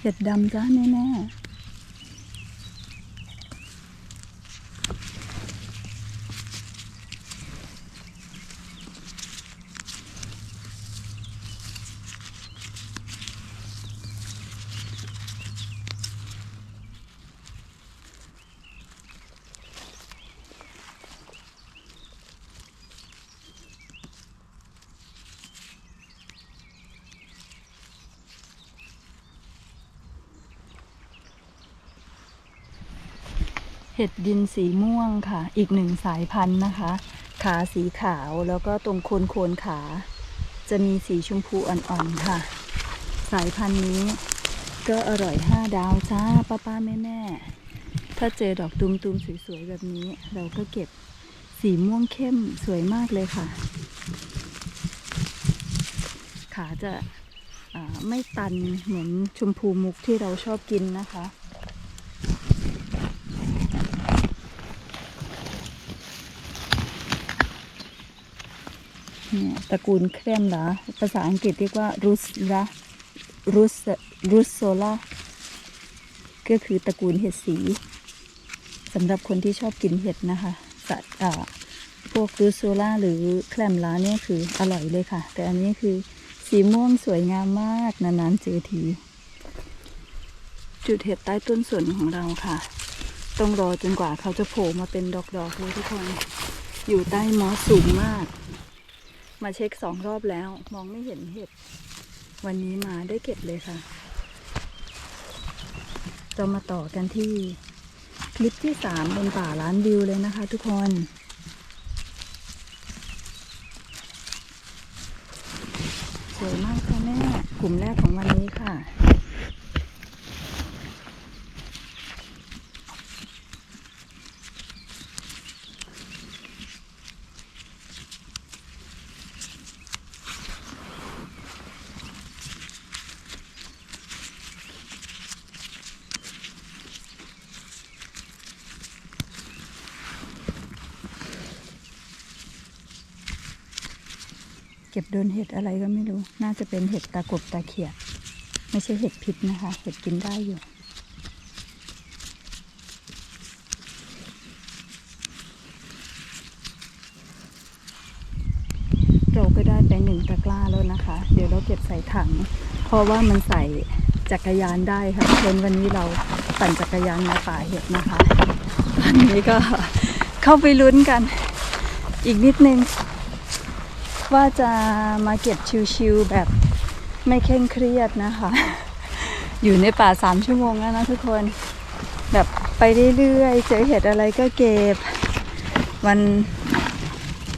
เห็ดดำจ้าแน่ๆ ห็ดดินสีม่วงค่ะ อีกหนึ่งสายพันธุ์นะคะ ขาสีขาวแล้วก็ตรงโคนโคนขา จะมีสีชมพูอ่อนๆค่ะ สายพันธุ์นี้ก็อร่อยห้าดาวจ้าป้าป้าแม่แม่ถ้าเจอดอกตุมๆสวยๆแบบนี้ เราก็เก็บสีม่วงเข้มสวยมากเลยค่ะ ขาจะไม่ตันเหมือนชมพูมุกที่เราชอบกินนะคะ เนี่ยตระกูลแครมลาภาษาอังกฤษเรียกว่ารุสลารุสรุสโซลาก็คือตระกูลเห็ดสีสำหรับคนที่ชอบกินเห็ดนะคะสัตว์พวกรุสโซลาหรือแคลมลาเนี่ยคืออร่อยเลยค่ะ แต่อันนี้คือสีม่วงสวยงามมากนานๆเจอที จุดเห็ดใต้ต้นสนของเราค่ะ ต้องรอจนกว่าเขาจะโผล่มาเป็นดอกๆเลยทุกคน อยู่ใต้มอสสูงมาก มาเช็คสองรอบแล้ว มองไม่เห็นเห็ด วันนี้มาได้เก็บเลยค่ะ จะมาต่อกันที่คลิปที่สามบนป่าล้านวิวเลยนะคะทุกคนสวยมากค่ะแม่กลุ่มแรกของวันนี้ค่ะ โดนเห็ดอะไรก็ไม่รู้ น่าจะเป็นเห็ดตากบตาเขียด ไม่ใช่เห็ดพิษนะคะ เห็ดกินได้อยู่ เราก็ได้ไปหนึ่งตะกร้าแล้วนะคะ เดี๋ยวเราเก็บใส่ถัง เพราะว่ามันใส่จักรยานได้ค่ะเช่นวันนี้เราปั่นจักรยานมาป่าเห็ดนะคะ วันนี้ก็เข้าไปลุ้นกัน อีกนิดนึง ว่าจะมาเก็บชิวๆแบบไม่เคร่งเครียดนะคะ อยู่ในป่าสามชั่วโมงแล้วนะทุกคน แบบไปเรื่อยๆ เจอเห็ดอะไรก็เก็บ วัน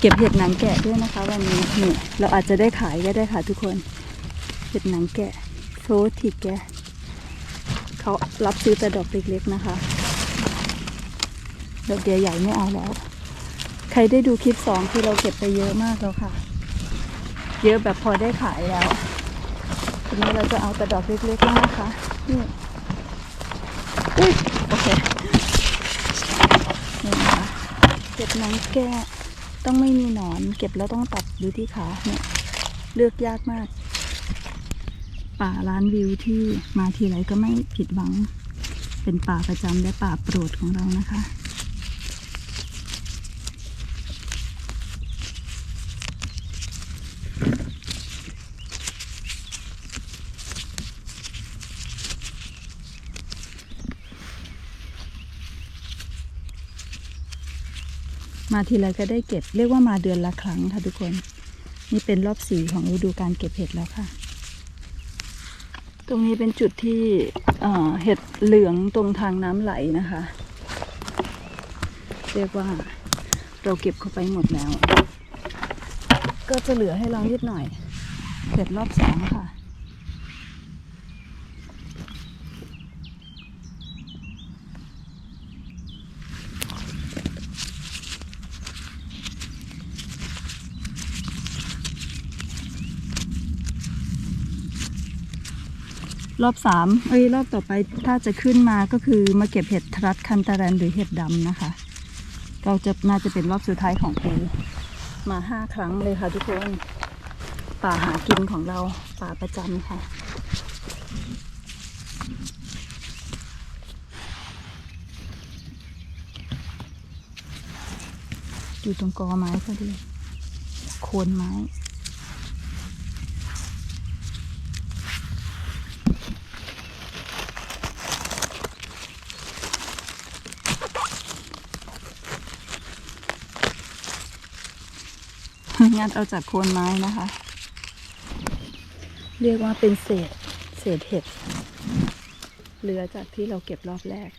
เก็บเห็ดหนังแกะด้วยนะคะ วันนี้นี่เราอาจจะได้ขายก็ได้ค่ะทุกคน เห็ดหนังแกะโซทิกแกะเขารับซื้อแต่ดอกเล็กๆนะคะ ดอกใหญ่ๆไม่เอาแล้ว ใครได้ดูคลิปสองคือเราเก็บไปเยอะมากแล้วค่ะ เยอะแบบพอได้ขายแล้วทีนี้เราจะเอาแต่ดอกเล็กๆนะคะนี่อุ้ยโอเคนี่นะคะเก็บหนังแกะต้องไม่มีหนอน เก็บแล้วต้องตัดดูที่ขาเนี่ยเลือกยากมาก ป่าล้านวิวที่มาทีไรก็ไม่ผิดหวัง เป็นป่าประจำและป่าโปรดของเรานะคะ มาทีไรก็ได้เก็บ เรียกว่ามาเดือนละครั้งค่ะทุกคน นี่เป็นรอบสี่ของฤดูการเก็บเห็ดแล้วค่ะ ตรงนี้เป็นจุดที่เห็ดเหลืองตรงทางน้ำไหลนะคะ เรียกว่าเราเก็บเข้าไปหมดแล้ว ก็จะเหลือให้เรานิดหน่อยเห็ดรอบสองค่ะ รอบสามเอ้ยรอบต่อไปถ้าจะขึ้นมาก็คือมาเก็บเห็ดทรัตคันตาแรนหรือเห็ดดำนะคะ เราจะน่าจะเป็นรอบสุดท้ายของปีมาห้าครั้งเลยค่ะทุกคนป่าหากินของเราป่าประจำค่ะอยู่ตรงกอไม้พอดีโคนไม้ งัดเอาจากโคนไม้นะคะ เรียกว่าเป็นเศษเศษเห็ดเหลือจากที่เราเก็บรอบแรก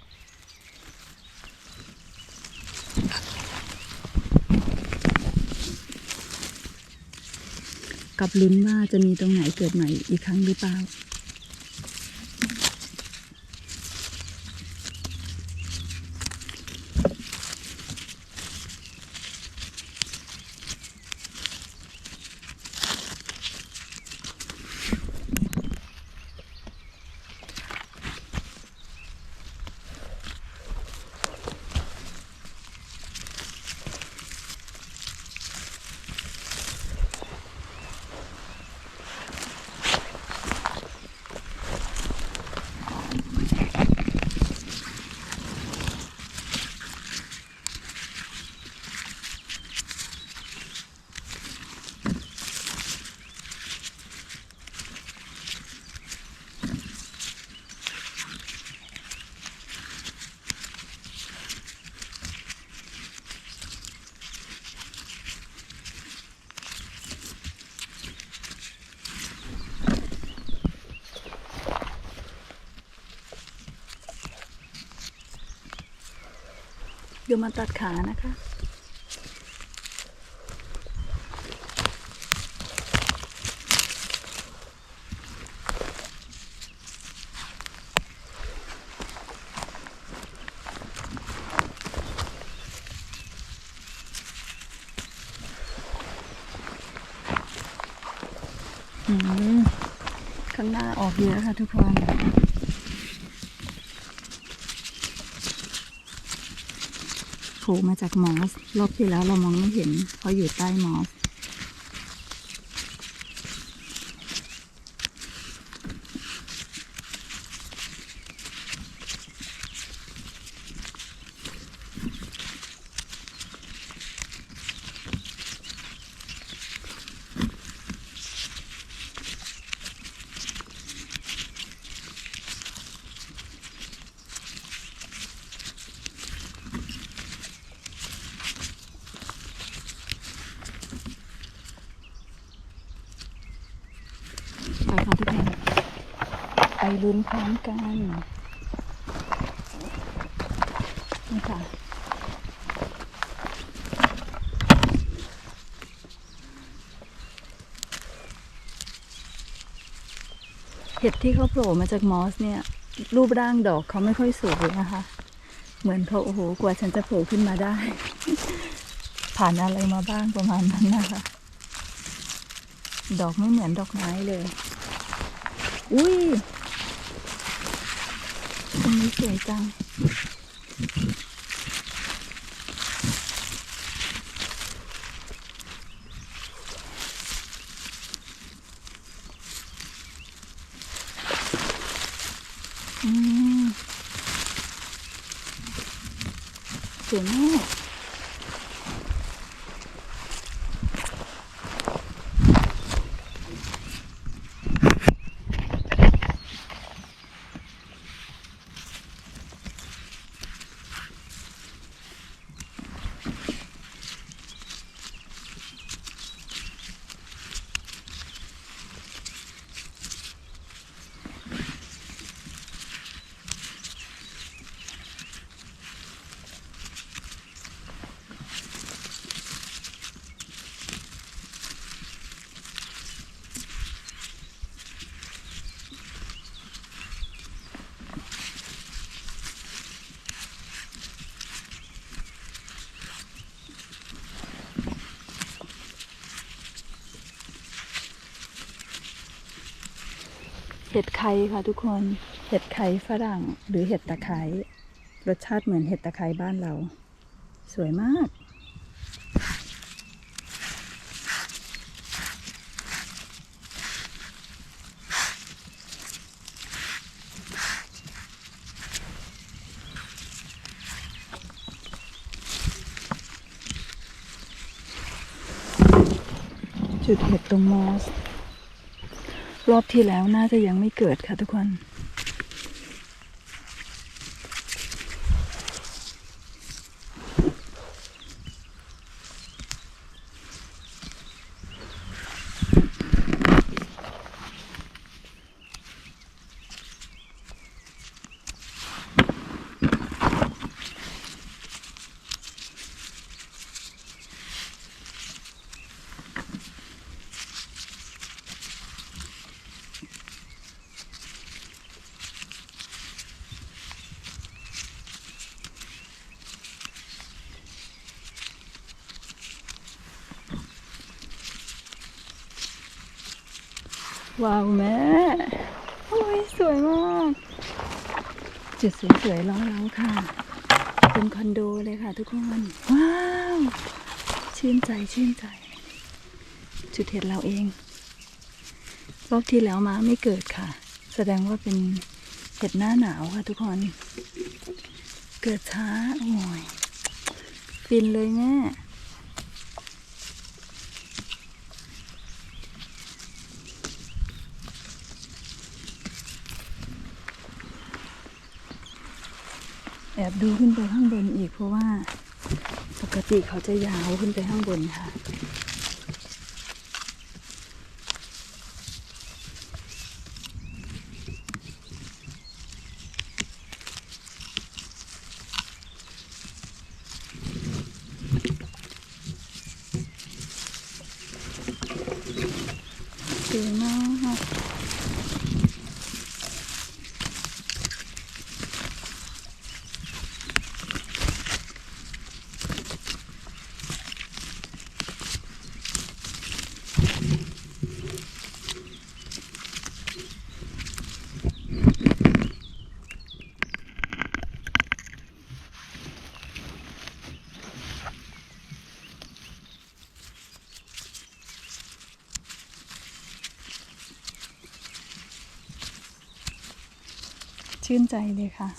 กับลุ้นว่าจะมีตรงไหนเกิดใหม่อีกครั้งหรือเปล่า เดี๋ยวมาตัดขานะคะข้างหน้าออกเยอะค่ะทุกคน โผล่มาจากมอส รอบที่แล้วเรามองไม่เห็นเพราะอยู่ใต้มอส ไปค่ะทุกคนไปลุ้นพร้อมกัน นี่ค่ะ เห็ดที่เขาโผล่มาจากมอสเนี่ย รูปร่างดอกเขาไม่ค่อยสวยนะคะ เหมือนเขาโอ้โหกว่าฉันจะโผล่ขึ้นมาได้ ผ่านอะไรมาบ้างประมาณนั้นนะคะ ดอกไม่เหมือนดอกไม้เลย อุ้ยตรงนี้สวยจัง อืมสวยมาก เห็ดไข่ค่ะทุกคน เห็ดไข่ฝรั่งหรือเห็ดตะไคร้รสชาติเหมือนเห็ดตะไคร้บ้านเรา สวยมาก จุดเห็ดตรงมอส รอบที่แล้วน่าจะยังไม่เกิดค่ะทุกคน ว้าวแม่ โอ้ยสวยมาก จุด สวยๆล้อเราค่ะ เป็นคอนโดเลยค่ะทุกคน ว้าว ชื่นใจชื่นใจ จุดเห็ดเราเอง รอบที่แล้วมาไม่เกิดค่ะ แสดงว่าเป็นเห็ดหน้าหนาวค่ะทุกคน เกิดช้าโอ้ยฟินเลยแม่ แอบดูขึ้นไปข้างบนอีกเพราะว่า ปกติเขาจะยาวขึ้นไปข้างบนค่ะ สวยมาก ชื่นใจเลยค่ะ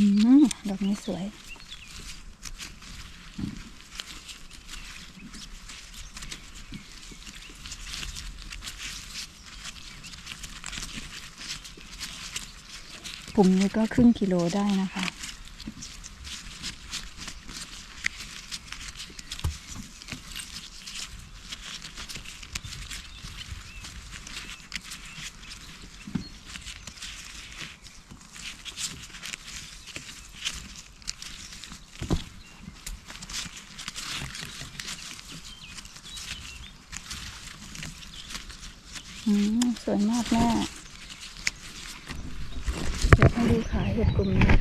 อืมด อกนี้สวย ปุ่มนี้ก็ครึ่งกิโลได้นะคะ อืมสวยมากแม่เดี๋ยวให้ดูขายเห็ดกลุ่มนี้ค่ะ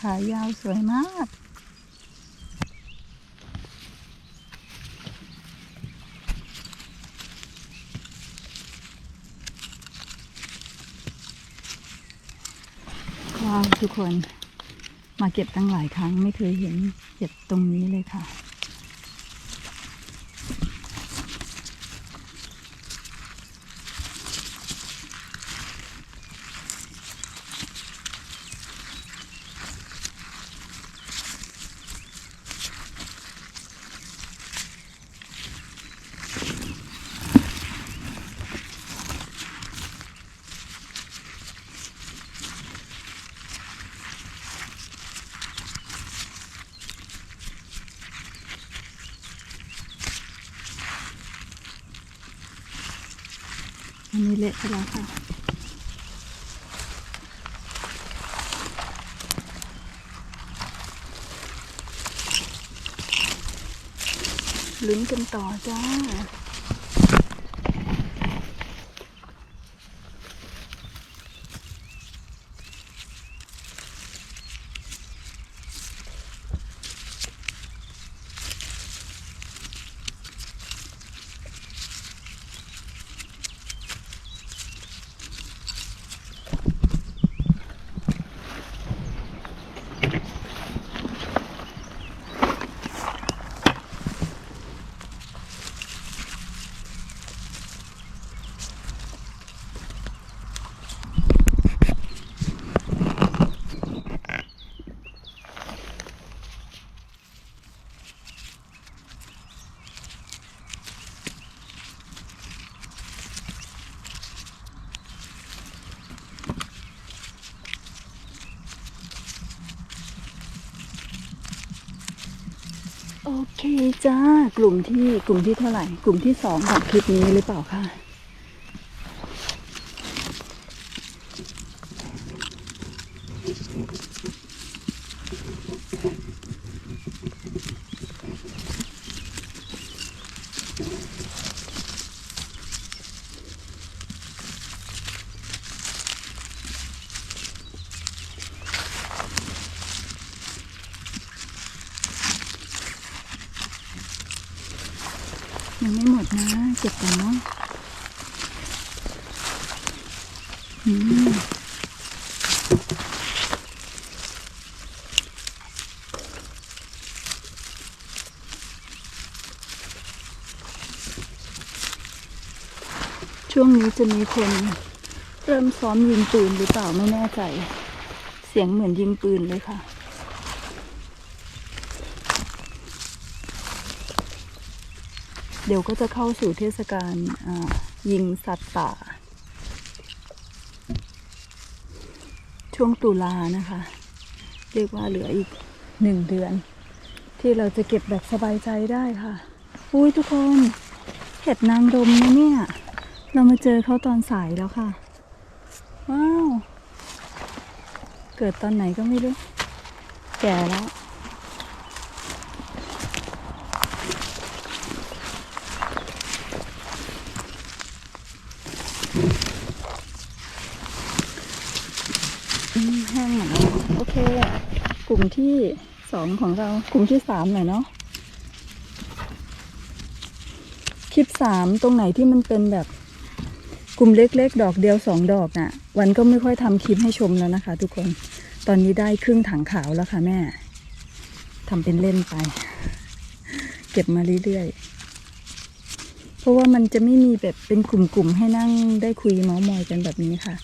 ขายยาวสวยมาก ว้าวทุก คนมาเก็บตั้งหลายครั้งไม่เคยเห็นเก็บตรงนี้เลยค่ะ เละไปแล้วค่ะ ลุ้นกันต่อจ้า จ้ากลุ่มที่กลุ่มที่เท่าไหร่ กลุ่มที่สองของคลิปนี้หรือเปล่าคะ ยังไม่หมดนะ เก็บก่อนเนาะอืมช่วงนี้จะมีคนเริ่มซ้อมยิงปืนหรือเปล่าไม่แน่ใจ เสียงเหมือนยิงปืนเลยค่ะ เดี๋ยวก็จะเข้าสู่เทศกาลยิงสัตว์ป่า ช่วงตุลานะคะ เรียกว่าเหลืออีกหนึ่งเดือน ที่เราจะเก็บแบบสบายใจได้ค่ะ อุ้ยทุกคนเห็ดนางรมนะเนี่ย เรามาเจอเขาตอนสายแล้วค่ะ ว้าว เกิดตอนไหนก็ไม่รู้ แก่แล้ว อืมแห้งหมดแล้วโอเค กลุ่มที่สองของเรากลุ่มที่สามหน่อยเนาะคลิปสามตรงไหนที่มันเป็นแบบกลุ่มเล็กๆ ดอกเดียวสองดอกน่ะ วันก็ไม่ค่อยทำคลิปให้ชมแล้วนะคะ ทุกคนตอนนี้ได้ครึ่งถังขาวแล้วค่ะแม่ทำเป็นเล่นไป เก็บมาเรื่อยๆ เพราะว่ามันจะไม่มีแบบเป็นกลุ่มๆให้นั่งได้คุยเมาส์มอยกันแบบนี้ค่ะ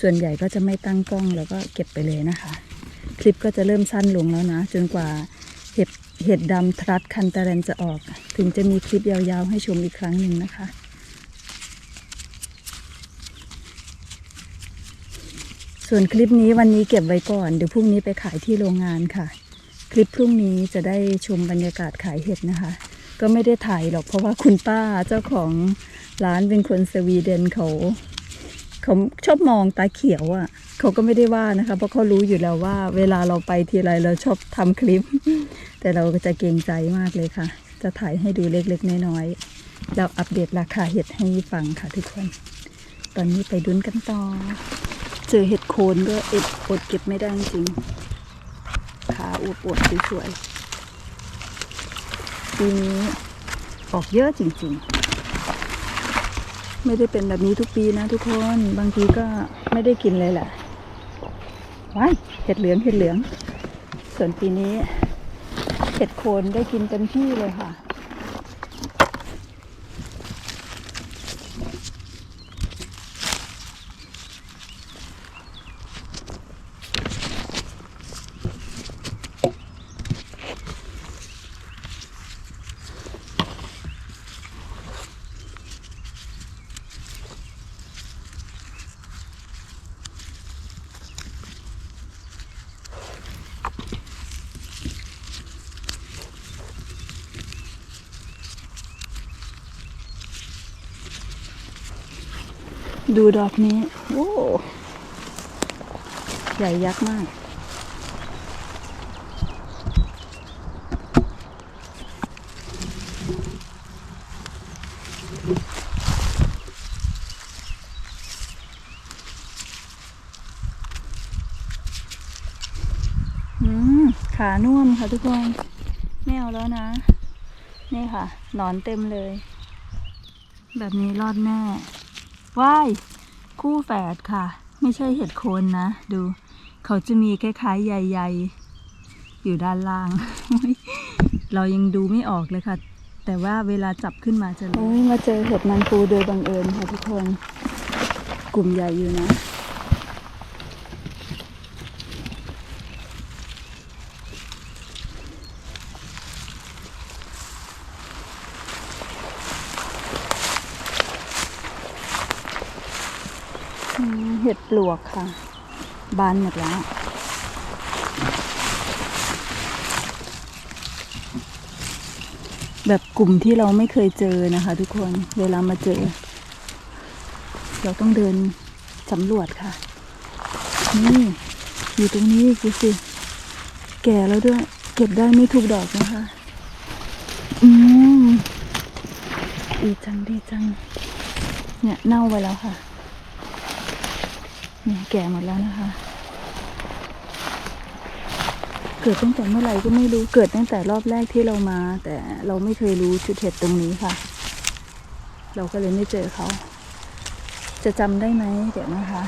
ส่วนใหญ่ก็จะไม่ตั้งกล้องแล้วก็เก็บไปเลยนะคะ คลิปก็จะเริ่มสั้นลงแล้วนะ จนกว่าเห็ดเห็ดดำทรัดคันตะเรนจะออก ถึงจะมีคลิปยาวๆ ให้ชมอีกครั้งหนึ่งนะคะ ส่วนคลิปนี้วันนี้เก็บไว้ก่อน เดี๋ยวพรุ่งนี้ไปขายที่โรงงานค่ะ คลิปพรุ่งนี้จะได้ชมบรรยากาศขายเห็ดนะคะ ก็ไม่ได้ถ่ายหรอกเพราะว่าคุณป้าเจ้าของร้านเป็นคนสวีเดนเขา เขาชอบมองตาเขียวอะ่ะ เขาก็ไม่ได้ว่านะคะ เพราะเขารู้อยู่แล้วว่า เวลาเราไปทีไรเราชอบทำคลิป แต่เราก็จะเกรงใจมากเลยค่ะ จะถ่ายให้ดูเล็กๆน้อยๆเราอัปเดตราคาเห็ดให้ฟังค่ะทุกคน ตอนนี้ไปดุนกันต่อ เจอเห็ดโคนก็เอ็ดอดเก็บไม่ได้จริงขาอวบอวบๆสวยๆปีนี้ออกเยอะจริง ๆ ไม่ได้เป็นแบบนี้ทุกปีนะทุกคน บางทีก็ไม่ได้กินเลยแหละว้ายเห็ดเหลืองเห็ดเหลือง ส่วนปีนี้ เห็ดโคนได้กินเต็มที่เลยค่ะ ดูดอกนี้ โอ้ ใหญ่ยักษ์มาก อืม ขาน่มค่ะทุกคน ไม่เอาแล้วนะ นี่ค่ะ หนอนเต็มเลย แบบนี้รอดแน่ ว้ายคู่แฝดค่ะ ไม่ใช่เห็ดโคนนะ ดู เขาจะมีคล้ายๆใยๆอยู่ด้านล่าง เรายังดูไม่ออกเลยค่ะ แต่ว่าเวลาจับขึ้นมาจะรู้มาเจอเห็ดมันปูโดยบังเอิญค่ะทุกคน กลุ่มใหญ่อยู่นะ อืมเห็ด ปลวกค่ะ บานหมดแล้ว แบบกลุ่มที่เราไม่เคยเจอนะคะ ทุกคนเวลามาเจอ เราต้องเดินสำรวจค่ะ นี่ อยู่ตรงนี้ดูสิ แก่แล้วด้วย เก็บได้ไม่ทุกดอกนะคะ อืมดีจังดีจัง เนี่ยเน่าไปแล้วค่ะ เนี่ยแก่หมดแล้วนะคะ เกิดตั้งแต่เมื่อไหร่ก็ไม่รู้เกิดตั้งแต่รอบแรกที่เรามา แต่เราไม่เคยรู้จุดเห็ดตรงนี้ค่ะ เราก็เลยไม่เจอเขา จะจำได้ไหมเดี๋ยวนะคะ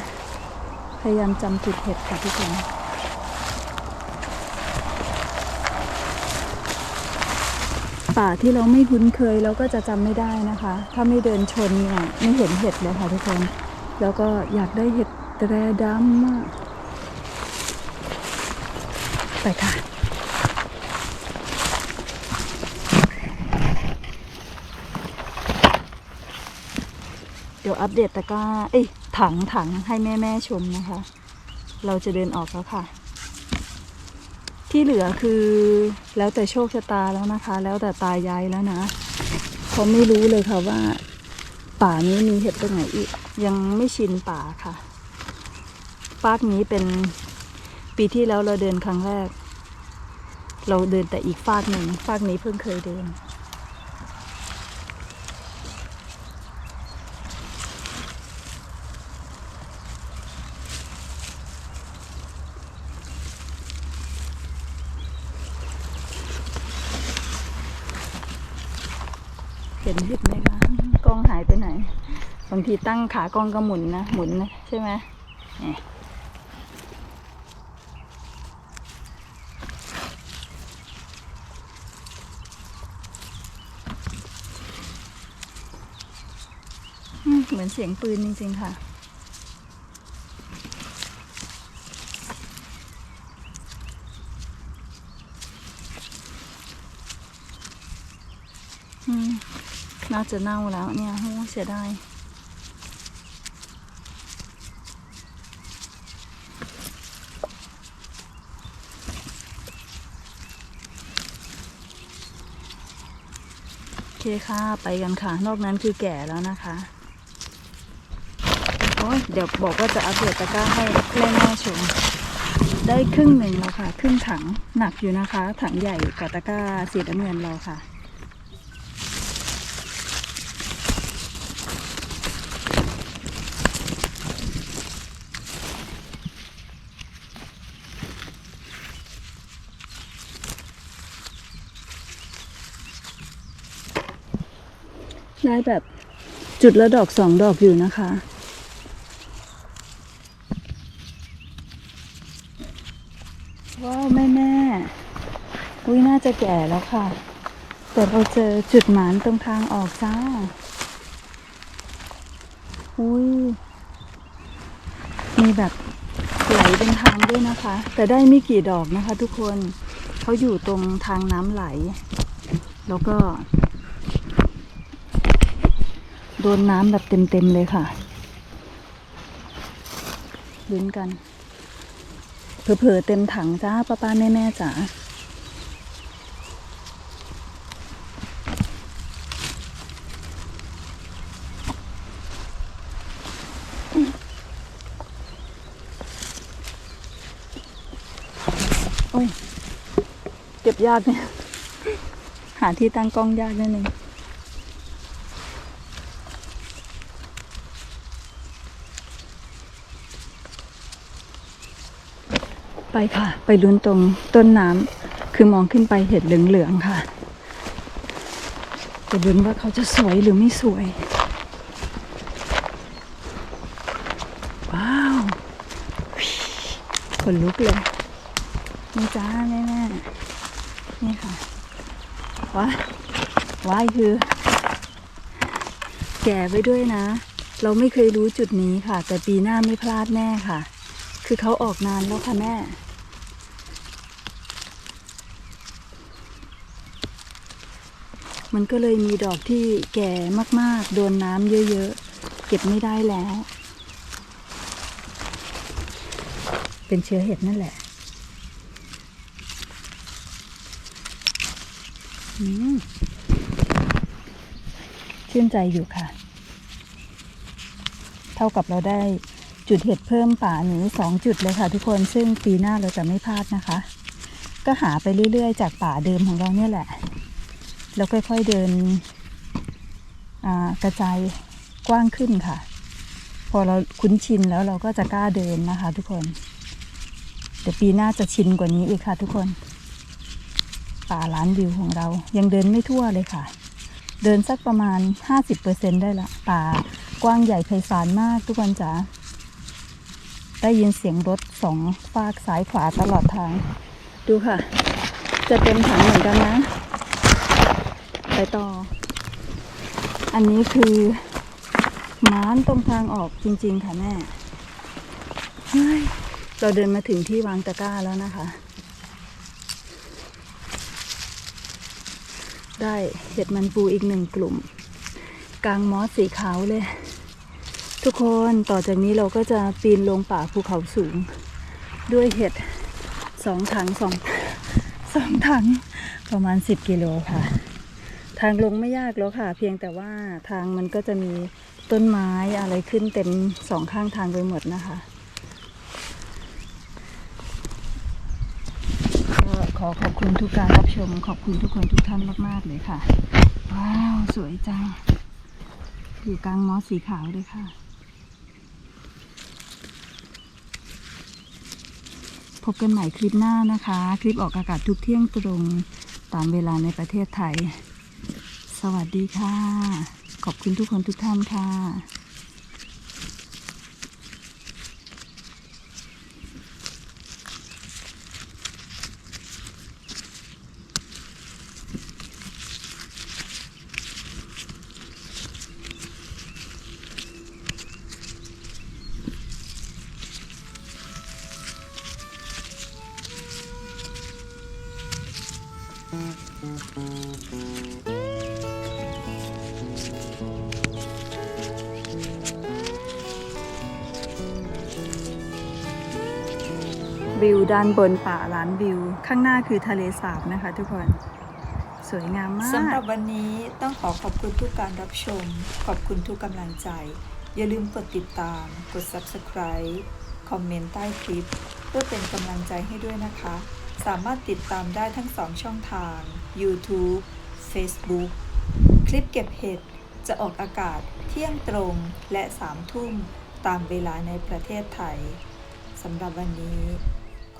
พยายามจำจุดเห็ดค่ะทุกคนป่าที่เราไม่คุ้นเคยเราก็จะจำไม่ได้นะคะ ถ้าไม่เดินชนเนี่ยไม่เห็นเห็ดเลยค่ะทุกคน แล้วก็อยากได้เห็ด แตรดำมากไปค่ะ เดี๋ยวอัปเดตตะกร้าเอ้ยถังถังให้แม่แม่ชมนะคะ เราจะเดินออกแล้วค่ะ ที่เหลือคือแล้วแต่โชคชะตาแล้วนะคะ แล้วแต่ตายายแล้วนะเขาไม่รู้เลยค่ะว่าป่านี้มีเห็ดตรงไหนอีก ยังไม่ชินป่าค่ะ ฟากนี้เป็นปีที่แล้วเราเดินครั้งแรก เราเดินแต่อีกฟากหนึ่งฟากนี้เพิ่งเคยเดิน เห็นเห็ดไหมคะกล้องหายไปไหน บางทีตั้งขากล้องก็หมุนนะ หมุนนะ ใช่ไหม เหมือนเสียงปืนจริง ๆ ค่ะ น่าจะเน่าแล้วเนี่ยโอ้เสียดายโอเคค่ะ ไปกันค่ะ นอกนั้นคือแก่แล้วนะคะ อ้ยเดี๋ยวบอกว่าจะอัปเดตตะกร้าให้แม่แม่ๆชม ได้ครึ่งหนึ่งแล้วค่ะ ครึ่งถังหนักอยู่นะคะ ถังใหญ่กับตะกร้าสีน้ำเงินเราค่ะได้แบบจุดละดอกสองดอกอยู่นะคะ ว้าวแม่แม่ๆอุ้ยน่า จะแก่แล้วค่ะ แต่เราเจอจุดหมานตรงทางออกจ้า อุ้ย มีแบบไหลเป็นทางด้วยนะคะ แต่ได้ไม่กี่ดอกนะคะทุกคนเขาอยู่ตรงทางน้ำไหล แล้วก็ โดนน้ำแบบเต็มๆเลยค่ะลุ้นกัน เผลอๆเต็มถังจ้าป้าป้าแม่แม่จ๋าโอ้ย เก็บ ยากเนี่ย หาที่ตั้งกล้องยากนิดนึงไปค่ะ ไปลุ้นตรงต้นน้ำคือมองขึ้นไปเห็ดเหลืองๆค่ะจะลุ้นว่าเขาจะสวยหรือไม่สวย ว้าวขนลุกเลยนี่จ้าแม่แม่ๆ นี่ค่ะว้าว้ายคือ แก่ไปด้วยนะ เราไม่เคยรู้จุดนี้ค่ะ แต่ปีหน้าไม่พลาดแน่ค่ะ คือเขาออกนานแล้วค่ะแม่มันก็เลยมีดอกที่แก่มาก ๆ โดนน้ำเยอะ ๆ เก็บไม่ได้แล้ว เป็นเชื้อเห็ดนั่นแหละ อืม ชื่นใจอยู่ค่ะ เท่ากับเราได้จุดเห็ดเพิ่มป่าหนูสองจุดเลยค่ะทุกคนซึ่งปีหน้าเราจะไม่พลาดนะคะ ก็หาไปเรื่อยๆ จากป่าเดิมของเราเนี่ยแหละ แล้วค่อยๆเดินกระจายกว้างขึ้นค่ะ พอเราคุ้นชินแล้วเราก็จะกล้าเดินนะคะ ทุกคน เดี๋ยวปีหน้าจะชินกว่านี้อีกค่ะ ทุกคน ป่าล้านวิวของเรา ยังเดินไม่ทั่วเลยค่ะ เดินสักประมาณ 50%ได้ละป่ากว้างใหญ่ไพศาลมากทุกคนจ๋าได้ยินเสียงรถสองฝากซ้ายขวาตลอดทาง ดูค่ะ จะเต็มถังเหมือนกันนะ ไปต่อ อันนี้คือม้านตรงทางออกจริง ๆ ค่ะแม่เฮ้ยเราเดินมาถึงที่วางตะกร้าแล้วนะคะ ได้เห็ดมันปูอีกหนึ่งกลุ่ม กลางมอสสีขาวเลย ทุกคนต่อจากนี้เราก็จะปีนลงป่าภูเขาสูง ด้วยเห็ดสองถังสองสองถังประมาณสิบกิโลค่ะ ทางลงไม่ยากแล้วค่ะ เพียงแต่ว่าทางมันก็จะมีต้นไม้อะไรขึ้นเต็มสองข้างทางไปหมดนะคะ ก็ข อขอบคุณทุกการรับชม ขอบคุณทุกคนทุกท่านมาก ๆ เลยค่ะ ว้าว สวยจัง อยู่กลางมอสสีขาวเลยค่ะพบกันใหม่คลิปหน้านะคะ คลิปออกอากาศทุกเที่ยงตรงตามเวลาในประเทศไทย สวัสดีค่ะ ขอบคุณทุกคนทุกท่านค่ะ ด้านบนป่าล้านวิว ข้างหน้าคือทะเลสาบนะคะทุกคน สวยงามมากสำหรับวันนี้ต้องขอขอบคุณทุกการรับชม ขอบคุณทุกกำลังใจ อย่าลืมกดติดตาม กด Subscribe คอมเมนต์ใต้คลิป เพื่อเป็นกำลังใจให้ด้วยนะคะ สามารถติดตามได้ทั้งสองช่องทาง YouTube Facebook คลิปเก็บเห็ดจะออกอากาศเที่ยงตรงและ3ทุ่มตามเวลาในประเทศไทยสำหรับวันนี้